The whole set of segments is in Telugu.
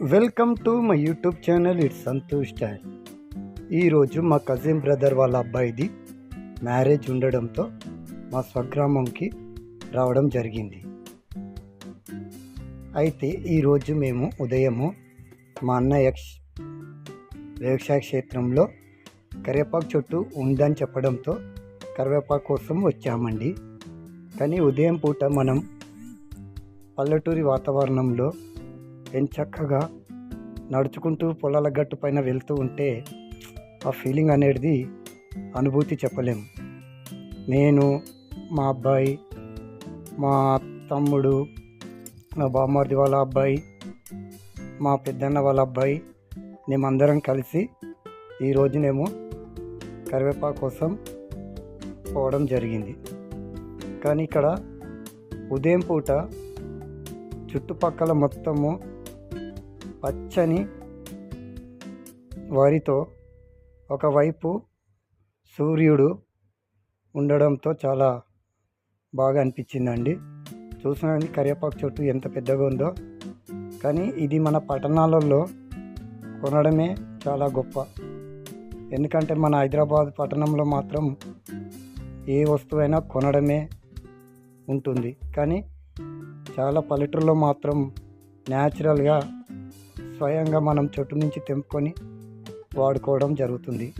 Welcome to my YouTube channel it's Santosh style. ఈరోజు మా కజిన్ బ్రదర్ వాళ్ళ అబ్బాయిది మ్యారేజ్ ఉండడంతో మా స్వగ్రామంకి రావడం జరిగింది. అయితే ఈరోజు మేము ఉదయము మా అన్నయ్య వ్యవసాయ క్షేత్రంలో కరివేపాకు చెట్టు ఉందని చెప్పడంతో కరివేపాకు కోసం వచ్చామండి. కానీ ఉదయం పూట మనం పల్లెటూరి వాతావరణంలో ఎంచక్కగా నడుచుకుంటూ పొలాల గట్టు పైన వెళ్తూ ఉంటే ఆ ఫీలింగ్ అనేది అనుభూతి చెప్పలేము నేను మా అబ్బాయి మా తమ్ముడు మా బామ్మర్ది వాళ్ళ అబ్బాయి మా పెద్దన్న వాళ్ళ అబ్బాయి మేమందరం కలిసి ఈరోజునేమో కరివేపాకు కోసం పోవడం జరిగింది. కానీ ఇక్కడ ఉదయం పూట చుట్టుపక్కల మొత్తము పచ్చని వరితో ఒకవైపు సూర్యుడు ఉండడంతో చాలా బాగా అనిపించిందండి. చూసినండి కరివేపాకు చెట్టు ఎంత పెద్దగా ఉందో. కానీ ఇది మన పట్టణాలలో కొనడమే చాలా గొప్ప. ఎందుకంటే మన హైదరాబాద్ పట్టణంలో మాత్రం ఏ వస్తువైనా కొనడమే ఉంటుంది. కానీ చాలా పల్లెటూరులో మాత్రం న్యాచురల్గా స్వయంగా మనం చెట్టు నుంచి తెంపుకొని వాడుకోవడం జరుగుతుంది.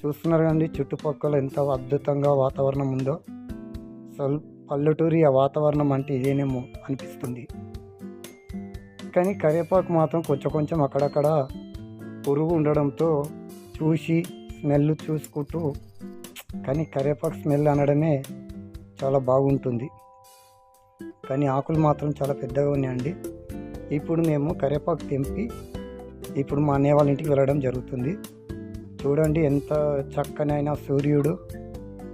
చూస్తున్నారు కండి చుట్టుపక్కల ఎంత అద్భుతంగా వాతావరణం ఉందో. సల్ పల్లెటూరి ఆ వాతావరణం అంటే ఇదేనేమో అనిపిస్తుంది. కానీ కరివేపాకు మాత్రం కొంచెం కొంచెం అక్కడక్కడ పురుగు ఉండడంతో చూసి స్మెల్ చూసుకుంటూ కానీ కరివేపాకు స్మెల్ అనడమే చాలా బాగుంటుంది. కానీ ఆకులు మాత్రం చాలా పెద్దగా ఉన్నాయండి. ఇప్పుడు మేము కరివేపాకు తెంపి ఇప్పుడు మా అన్నయ్య వాళ్ళ ఇంటికి వెళ్ళడం జరుగుతుంది. చూడండి ఎంత చక్కనైన సూర్యుడు.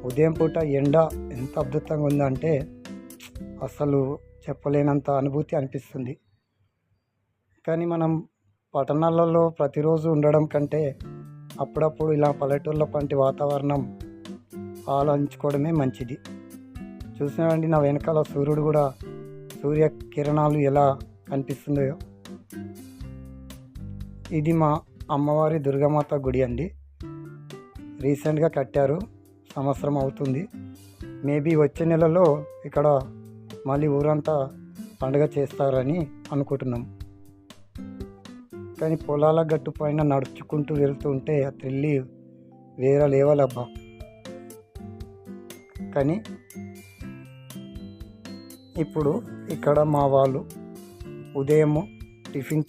ఉదయం పూట ఎండ ఎంత అద్భుతంగా ఉందంటే అసలు చెప్పలేనంత అనుభూతి అనిపిస్తుంది. కానీ మనం పట్టణాలలో ప్రతిరోజు ఉండడం కంటే అప్పుడప్పుడు ఇలా పల్లెటూళ్ళ వంటి వాతావరణం ఆలోచించుకోవడమే మంచిది. చూసినారండి నా వెనకాల సూర్యుడు కూడా సూర్య కిరణాలు ఎలా కనిపిస్తుందో ఇది మా అమ్మవారి దుర్గామాత గుడి అండి. రీసెంట్గా కట్టారు. సంవత్సరం అవుతుంది. మేబీ వచ్చే నెలలో ఇక్కడ మళ్ళీ ఊరంతా పండుగ చేస్తారని అనుకుంటున్నాం. కానీ పొలాల గట్టు పైన నడుచుకుంటూ వెళ్తూ ఉంటే ఆ త్రిల్లి వేరే లేవాలబ్బా కానీ ఇప్పుడు ఇక్కడ మా వాళ్ళు ఉదయం టిఫిన్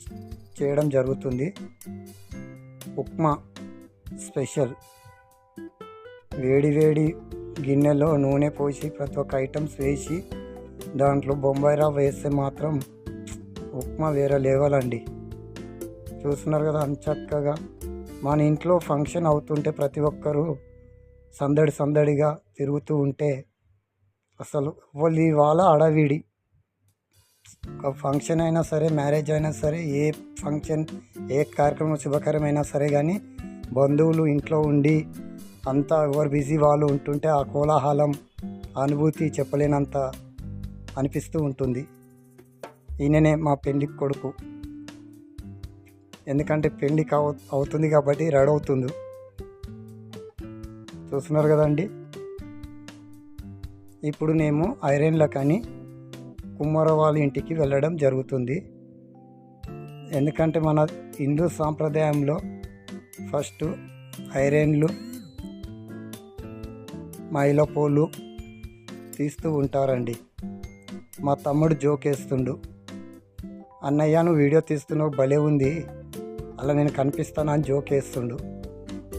చేయడం జరుగుతుంది. ఉప్మా స్పెషల్. వేడి వేడి గిన్నెలో నూనె పోసి ప్రతి ఒక్క ఐటమ్స్ వేసి దాంట్లో బొంబాయి రవ్వ వేస్తే మాత్రం ఉప్మా వేరే లెవెల్ అండి. చూస్తున్నారు కదా చక్కగా మన ఇంట్లో ఫంక్షన్ అవుతుంటే ప్రతి ఒక్కరూ సందడి సందడిగా తిరుగుతూ ఉంటే అసలు వాళ్ళు ఇవాళ అడవిడి. ఒక ఫంక్షన్ అయినా సరే మ్యారేజ్ అయినా సరే ఏ ఫంక్షన్ ఏ కార్యక్రమం శుభకార్యం అయినా సరే కానీ బంధువులు ఇంట్లో ఉండి అంతా ఎవరు బిజీ వాళ్ళు ఉంటుంటే ఆ కోలాహలం అనుభూతి చెప్పలేనంత అనిపిస్తూ ఉంటుంది. ఈయననే మా పెళ్ళి కొడుకు. ఎందుకంటే పెళ్ళి కావ అవుతుంది కాబట్టి రెడీ అవుతుంది చూస్తున్నారు కదండి? ఇప్పుడు మేము ఐరన్ల కానీ కుమ్మర వాళ్ళ ఇంటికి వెళ్ళడం జరుగుతుంది. ఎందుకంటే మన హిందూ సాంప్రదాయంలో ఫస్ట్ ఐరన్లు మైలపోలు తీస్తూ ఉంటారండి. మా తమ్ముడు జోకేస్తుండు అన్నయ్య నువ్వు వీడియో తీస్తున్నావు భలే ఉంది. అలా నేను కనిపిస్తాను? అని జోక్ వేస్తుండు.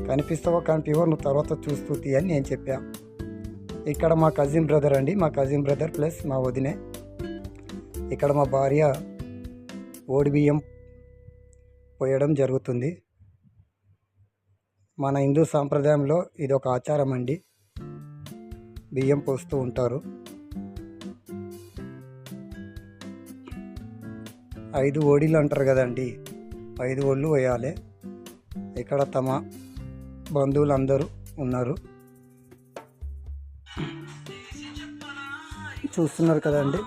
కనిపిస్తావో కనిపివో నువ్వు తర్వాత చూస్తుంది అని నేను చెప్పాను ఇక్కడ మా కజిన్ బ్రదర్ అండి. మా కజిన్ బ్రదర్ ప్లస్ మా వదినే. ఇక్కడ మా భార్య ఓడి బియ్యం పోయడం జరుగుతుంది. మన హిందూ సాంప్రదాయంలో ఇది ఒక ఆచారం అండి. బియ్యం పోస్తూ ఉంటారు. ఐదు ఓడిలు అంటారు కదండి. ఐదు ఓళ్ళు వేయాలి. ఇక్కడ తమ బంధువులు అందరూ ఉన్నారు. చూస్తున్నారు కదండి.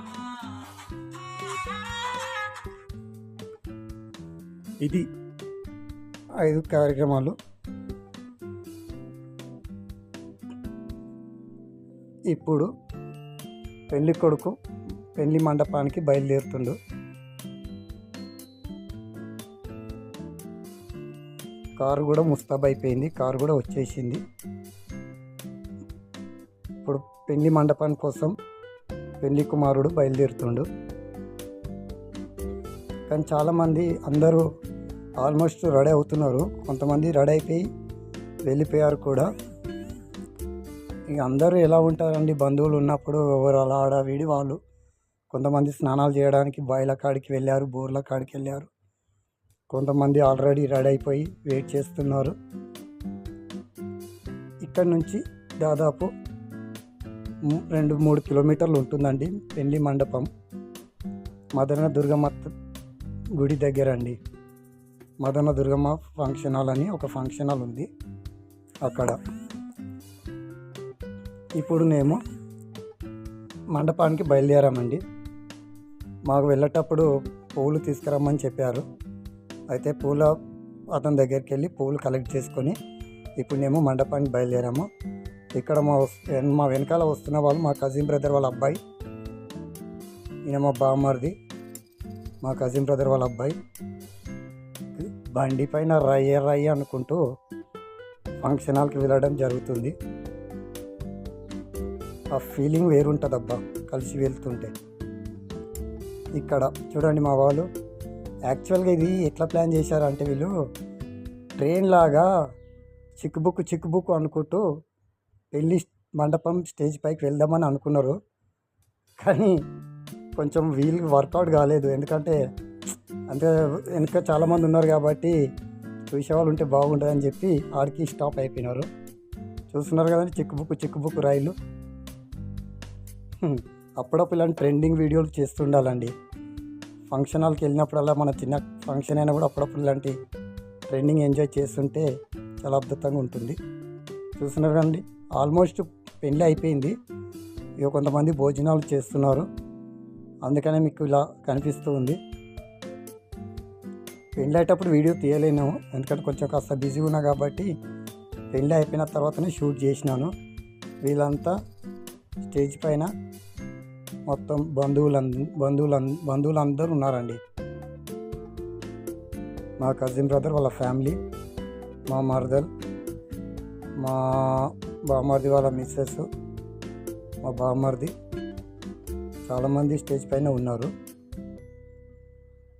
ఇది ఐదు కార్యక్రమాలు. ఇప్పుడు పెళ్ళి కొడుకు పెళ్ళి మండపానికి బయలుదేరుతుండు. కారు కూడా ముస్తాబ్ అయిపోయింది కారు కూడా వచ్చేసింది. ఇప్పుడు పెళ్ళి మండపం కోసం పెళ్ళి కుమారుడు బయలుదేరుతుండు. కానీ చాలామంది అందరూ ఆల్మోస్ట్ రెడీ అవుతున్నారు. కొంతమంది రెడీ అయిపోయి వెళ్ళిపోయారు కూడా. ఇక అందరూ ఎలా ఉంటారండి? బంధువులు ఉన్నప్పుడు ఎవరు అలా ఆడవిడి వాళ్ళు. కొంతమంది స్నానాలు చేయడానికి బాయిల కాడికి వెళ్ళారు బోర్ల కాడికి వెళ్ళారు. కొంతమంది ఆల్రెడీ రెడీ అయిపోయి వెయిట్ చేస్తున్నారు. ఇక్కడ నుంచి దాదాపు రెండు మూడు కిలోమీటర్లు ఉంటుందండి పెళ్ళి మండపం. మదన దుర్గమ్మ గుడి దగ్గర అండి మదన దుర్గమ్మ ఫంక్షన్ హాల్ అని ఒక ఫంక్షన్ హాల్ ఉంది అక్కడ. ఇప్పుడు మేము మండపానికి బయలుదేరామండి. మాకు వెళ్ళేటప్పుడు పూలు తీసుకురమ్మని చెప్పారు. అయితే పూల అతని దగ్గరికి వెళ్ళి పూలు కలెక్ట్ చేసుకొని ఇప్పుడు మేము మండపానికి బయలుదేరాము. ఇక్కడ మా మా వెనకాల వస్తున్న వాళ్ళు మా కజిన్ బ్రదర్ వాళ్ళ అబ్బాయి ఈయన మా బామ్మర్ది మా కజిన్ బ్రదర్ వాళ్ళ అబ్బాయి బండి పైన రయ్య రయ్య అనుకుంటూ ఫంక్షన్ హాల్కి వెళ్ళడం జరుగుతుంది. ఆ ఫీలింగ్ వేరుంటుంది అబ్బా కలిసి వెళ్తుంటే. ఇక్కడ చూడండి మా వాళ్ళు. యాక్చువల్గా ఇది ఎట్లా ప్లాన్ చేశారంటే వీళ్ళు ట్రైన్ లాగా చిక్కుబుక్కు చిక్కుబుక్కు అనుకుంటూ పెళ్ళి మండపం స్టేజ్ పైకి వెళ్దామని అనుకున్నారు. కానీ కొంచెం వీల్ వర్కౌట్ కాలేదు. ఎందుకంటే అంటే వెనక చాలామంది ఉన్నారు కాబట్టి చూసేవాళ్ళు ఉంటే బాగుంటుందని చెప్పి ఆడికి స్టాప్ అయిపోయినారు. చూస్తున్నారు కదండి చిక్కుబుక్కు చిక్కుబుక్కు రైలు. అప్పుడప్పుడు ఇలాంటి ట్రెండింగ్ వీడియోలు చేస్తుండాలండి. ఫంక్షన్ హాల్కి వెళ్ళినప్పుడల్లా మన చిన్న ఫంక్షన్ అయినా కూడా అప్పుడప్పుడు ఇలాంటి ట్రెండింగ్ ఎంజాయ్ చేస్తుంటే చాలా అద్భుతంగా ఉంటుంది. చూస్తున్నారు కదండి ఆల్మోస్ట్ పెళ్ళి అయిపోయింది. ఇక కొంతమంది భోజనాలు చేస్తున్నారు. అందుకనే మీకు ఇలా కనిపిస్తూ ఉంది. పెళ్ళి అయ్యేటప్పుడు వీడియో తీయలేను. ఎందుకంటే కొంచెం కాస్త బిజీ ఉన్నా కాబట్టి పెళ్ళి అయిపోయిన తర్వాతనే షూట్ చేసినాను. వీళ్ళంతా స్టేజ్ పైన మొత్తం బంధువులు బంధువులు బంధువులు అందరూ ఉన్నారండి. మా కజిన్ బ్రదర్ వాళ్ళ ఫ్యామిలీ మా మరదల్ మా బామ్మర్ది వాళ్ళ మిస్సెస్ మా బామర్ది చాలామంది స్టేజ్ పైన ఉన్నారు.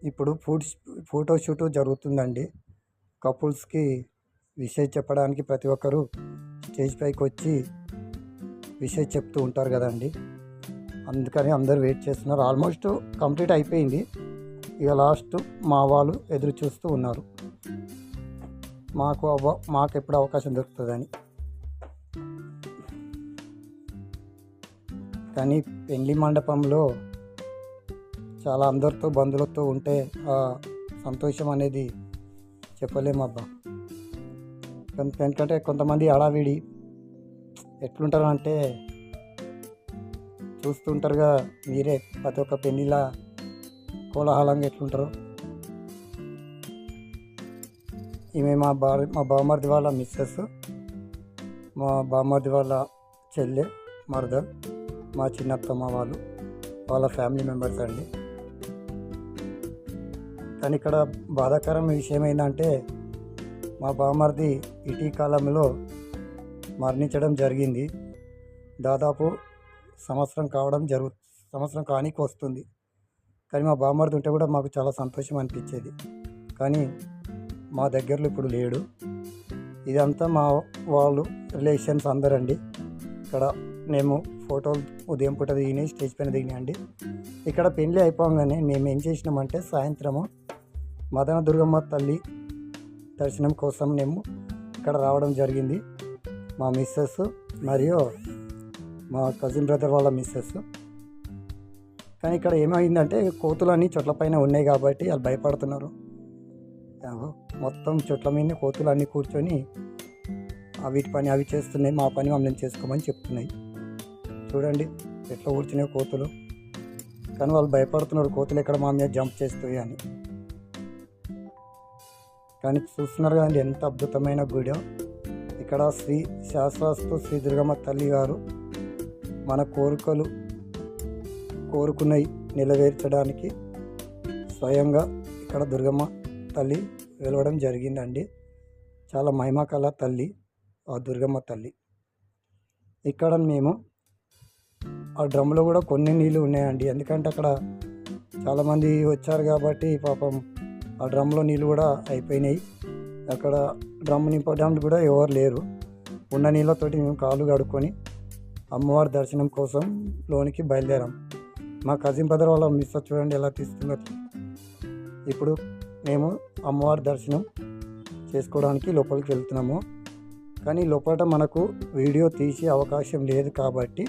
ఇప్పుడు ఫుడ్ ఫోటోషూట్ జరుగుతుందండి. కపుల్స్కి విషయం చెప్పడానికి ప్రతి ఒక్కరూ స్టేజ్ పైకి వచ్చి విషయం చెప్తూ ఉంటారు కదండి. అందుకని అందరు వెయిట్ చేస్తున్నారు. ఆల్మోస్ట్ కంప్లీట్ అయిపోయింది. ఇక లాస్ట్ మా వాళ్ళు ఎదురు చూస్తూ ఉన్నారు. మాకు అవ- మాకు ఎప్పుడు అవకాశం దొరుకుతుందని. కానీ పెళ్ళి మండపంలో చాలా అందరితో బంధువులతో ఉంటే ఆ సంతోషం అనేది చెప్పలేము అబ్బా. ఎందుకంటే కొంతమంది అడావిడి ఎట్లుంటారు అంటే చూస్తుంటారుగా మీరే ప్రతి ఒక్క పెళ్ళిలా కోలాహలంగా ఎట్లుంటారు. ఈమె మా బా మా బామ్మర్ది వాళ్ళ మిస్సెస్ మా బామ్మర్ది వాళ్ళ చెల్లె మరదర్ మా చిన్నత్తమ్మ వాళ్ళు వాళ్ళ ఫ్యామిలీ మెంబర్స్ అండి. కానీ ఇక్కడ బాధాకరమైన విషయం ఏంటంటే మా బామ్మర్ది ఇటీ కాలంలో మరణించడం జరిగింది. దాదాపు సంవత్సరం కావడం జరుగు సంవత్సరం కానికి వస్తుంది. కానీ మా బామ్మర్ది ఉంటే కూడా మాకు చాలా సంతోషం అనిపించేది. కానీ మా దగ్గరలో ఇప్పుడు లేడు. ఇదంతా మా వాళ్ళు రిలేషన్స్ అందరండి. ఇక్కడ మేము ఫోటోలు ఉదయం పూట దిగినాయి స్టేజ్ పైన దిగినాయండి ఇక్కడ పెళ్ళి అయిపోగానే మేము ఏం చేసినామంటే సాయంత్రము మదన దుర్గమ్మ తల్లి దర్శనం కోసం మేము ఇక్కడ రావడం జరిగింది. మా మిస్సెస్ మరియు మా కజిన్ బ్రదర్ వాళ్ళ మిస్సెస్ కానీ ఇక్కడ ఏమైందంటే కోతులు అన్నీ చెట్ల పైన ఉన్నాయి కాబట్టి వాళ్ళు భయపడుతున్నారు. మొత్తం చెట్ల మీద కోతులు అన్నీ కూర్చొని వీటి పని అవి చేస్తున్నాయి మా పని మమ్మల్ని చేసుకోమని చెప్తున్నాయి. చూడండి ఎట్లా కూర్చున్నాయి కోతులు. కానీ వాళ్ళు భయపడుతున్నారు కోతులు ఎక్కడ మా మీద జంప్ చేస్తాయి అని కానీ చూస్తున్నారు కదండి ఎంత అద్భుతమైన గుడి. ఇక్కడ శ్రీ శాస్త్రాస్తు శ్రీ దుర్గమ్మ తల్లి గారు మన కోరికలు కోరుకున్నవి నెరవేర్చడానికి స్వయంగా ఇక్కడ దుర్గమ్మ తల్లి వెలవడం జరిగిందండి. చాలా మహిమకల తల్లి ఆ దుర్గమ్మ తల్లి. ఇక్కడ మేము ఆ డ్రమ్లో కూడా కొన్ని నీళ్ళు ఉన్నాయండి. ఎందుకంటే అక్కడ చాలామంది వచ్చారు కాబట్టి పాపం ఆ డ్రమ్లో నీళ్ళు కూడా అయిపోయినాయి. అక్కడ డ్రమ్ నింపడానికి కూడా ఎవరు లేరు. ఉన్న నీళ్ళతోటి మేము కాళ్ళు కడుక్కొని అమ్మవారి దర్శనం కోసం లోనికి బయలుదేరాం. మా కజిన్ బ్రదర్ వాళ్ళ మిస్ చూడండి ఎలా తీస్తున్నారు. ఇప్పుడు మేము అమ్మవారి దర్శనం చేసుకోవడానికి లోపలికి వెళ్తున్నాము. కానీ లోపల మనకు వీడియో తీసే అవకాశం లేదు కాబట్టి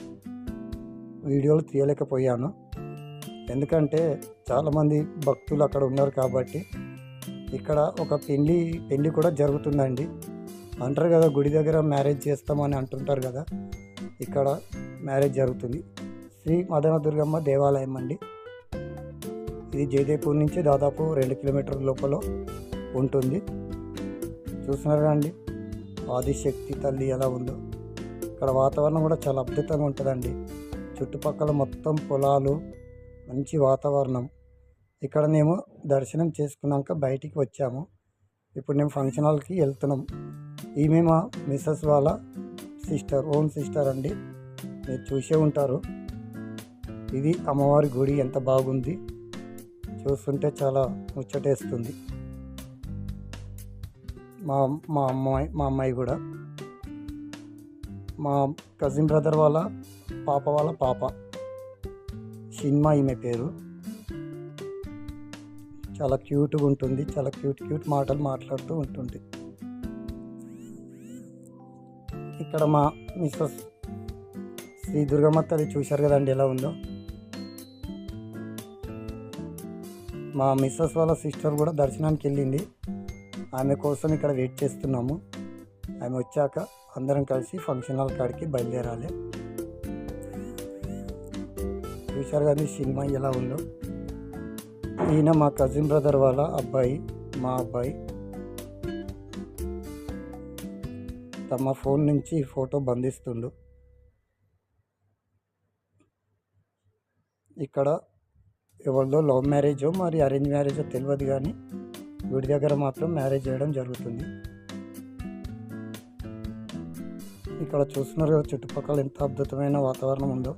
వీడియోలు తీయలేకపోయాను. ఎందుకంటే చాలామంది భక్తులు అక్కడ ఉన్నారు కాబట్టి ఇక్కడ ఒక పెళ్ళి పెళ్ళి కూడా జరుగుతుందండి. అంటారు కదా గుడి దగ్గర మ్యారేజ్ చేస్తామని అంటుంటారు కదా ఇక్కడ మ్యారేజ్ జరుగుతుంది. శ్రీ మదన దుర్గమ్మ దేవాలయం అండి. ఇది జయదేపూర్ నుంచి దాదాపు రెండు కిలోమీటర్ల లోపల ఉంటుంది. చూస్తున్నారా అండి ఆదిశక్తి తల్లి ఎలా ఉందో. ఇక్కడ వాతావరణం కూడా చాలా అద్భుతంగా ఉంటుందండి. చుట్టుపక్కల మొత్తం పొలాలు మంచి వాతావరణం. ఇక్కడ మేము దర్శనం చేసుకున్నాక బయటికి వచ్చాము. ఇప్పుడు మేము ఫంక్షన్ హాల్కి వెళ్తున్నాం. ఈమె మా మిస్సెస్ వాళ్ళ సిస్టర్ ఓన్ సిస్టర్ అండి. మీరు చూసే ఉంటారు. ఇది అమ్మవారి గుడి ఎంత బాగుంది. చూస్తుంటే చాలా ముచ్చటేస్తుంది. మా మా అమ్మాయి మా అమ్మాయి కూడా. మా కజిన్ బ్రదర్ వాళ్ళ పాప వాళ్ళ పాప. సినిమా ఈమె పేరు. చాలా క్యూట్గా ఉంటుంది. చాలా క్యూట్ క్యూట్ మాటలు మాట్లాడుతూ ఉంటుంది. ఇక్కడ మా మిస్సెస్ శ్రీ దుర్గమ్మ తల్లి చూశారు కదండి ఎలా ఉందో. మా మిస్సెస్ వాళ్ళ సిస్టర్ కూడా దర్శనానికి వెళ్ళింది. ఆమె కోసం ఇక్కడ వెయిట్ చేస్తున్నాము. ఆమె వచ్చాక అందరం కలిసి ఫంక్షన్ హాల్ కాడికి బయలుదేరాలి. చూశారు కానీ సినిమా ఎలా ఉందో. ఈయన మా కజిన్ బ్రదర్ వాళ్ళ అబ్బాయి మా అబ్బాయి. తమ ఫోన్ నుంచి ఫోటో బంధిస్తుండు. ఇక్కడ ఎవరిదో లవ్ మ్యారేజో మరి అరేంజ్ మ్యారేజో తెలియదు కానీ గుడి దగ్గర మాత్రం మ్యారేజ్ చేయడం జరుగుతుంది. ఇక్కడ చూస్తున్నారు కదా చుట్టుపక్కల ఎంత అద్భుతమైన వాతావరణం ఉందో.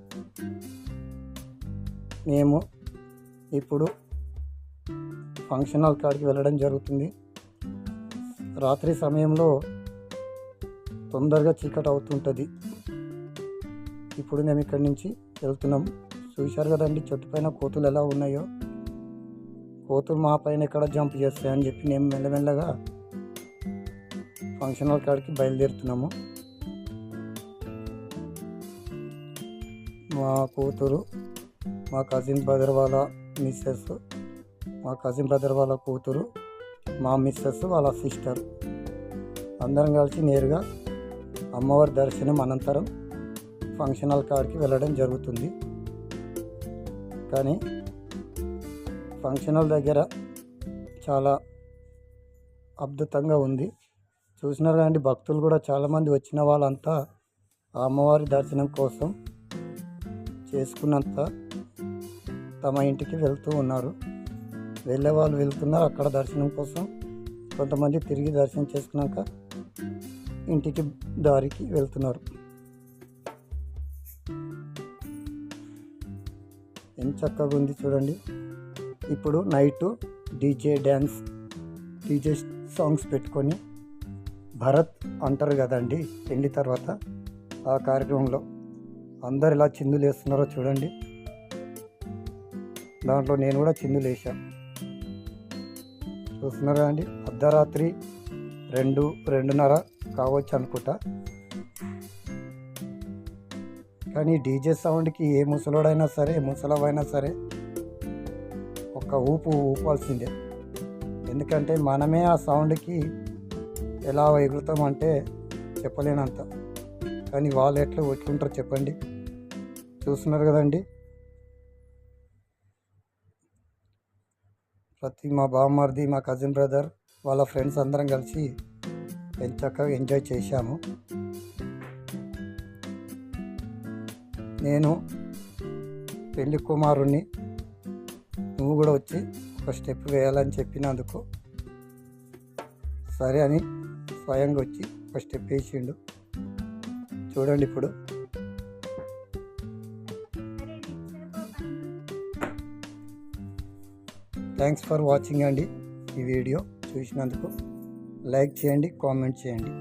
మేము ఇప్పుడు ఫంక్షన్ హాల్ కాడికి వెళ్ళడం జరుగుతుంది. రాత్రి సమయంలో తొందరగా చీకటి అవుతుంటుంది. ఇప్పుడు మేము ఇక్కడి నుంచి వెళ్తున్నాం. చూశారు కదండి చెట్టు పైన కోతులు ఎలా ఉన్నాయో. కోతులు మా పైన ఎక్కడ జంప్ చేస్తాయని చెప్పి మేము మెల్లమెల్లగా ఫంక్షన్ హాల్ కాడికి బయలుదేరుతున్నాము. మా కూతురు మా కజిన్ బ్రదర్ వాళ్ళ మిస్సెస్ మా కజిన్ బ్రదర్ వాళ్ళ కూతురు మా మిస్సెస్ వాళ్ళ సిస్టర్ అందరం కలిసి నేరుగా అమ్మవారి దర్శనం అనంతరం ఫంక్షన్ హాల్ కాడికి వెళ్ళడం జరుగుతుంది. కానీ ఫంక్షన్ హాల్ దగ్గర చాలా అద్భుతంగా ఉంది. చూసినారు కానీ భక్తులు కూడా చాలామంది వచ్చిన వాళ్ళంతా ఆ అమ్మవారి దర్శనం కోసం చేసుకున్నంత తమ ఇంటికి వెళ్తూ ఉన్నారు. వెళ్ళే వాళ్ళు వెళ్తున్నారు అక్కడ దర్శనం కోసం. కొంతమంది తిరిగి దర్శనం చేసుకున్నాక ఇంటికి దారికి వెళ్తున్నారు. ఎంత చక్కగా ఉంది చూడండి. ఇప్పుడు night DJ dance DJ songs పెట్టుకొని భరత్ అంటారు కదండి పెళ్ళి తర్వాత ఆ కార్యక్రమంలో. అందరు ఇలా చిందులు వేస్తున్నారో చూడండి. దాంట్లో నేను కూడా చిందులు వేసాను చూస్తున్నారా అండి? అర్ధరాత్రి రెండు రెండున్నర కావచ్చు అనుకుంటా. కానీ డీజే సౌండ్కి ఏ ముసలోడైనా సరే ముసలవైనా సరే ఒక ఊపు ఊపాల్సిందే. ఎందుకంటే మనమే ఆ సౌండ్కి ఎలా ఎగురుతామంటే చెప్పలేనంత. కానీ వాళ్ళు ఎట్లా ఎట్లుంటారు చెప్పండి. చూస్తున్నారు కదండి? ప్రతి మా బామ్మర్ది మా కజిన్ బ్రదర్ వాళ్ళ ఫ్రెండ్స్ అందరం కలిసి చక్కగా ఎంజాయ్ చేశాము. నేను పెళ్ళి కుమారుణ్ణి నువ్వు కూడా వచ్చి ఒక స్టెప్ వేయాలని చెప్పినందుకు సరే అని స్వయంగా వచ్చి ఒక స్టెప్ వేసిండు. చూడండి ఇప్పుడు థ్యాంక్స్ ఫర్ వాచింగ్ అండి ఈ వీడియో చూసినందుకు లైక్ చేయండి కామెంట్ చేయండి.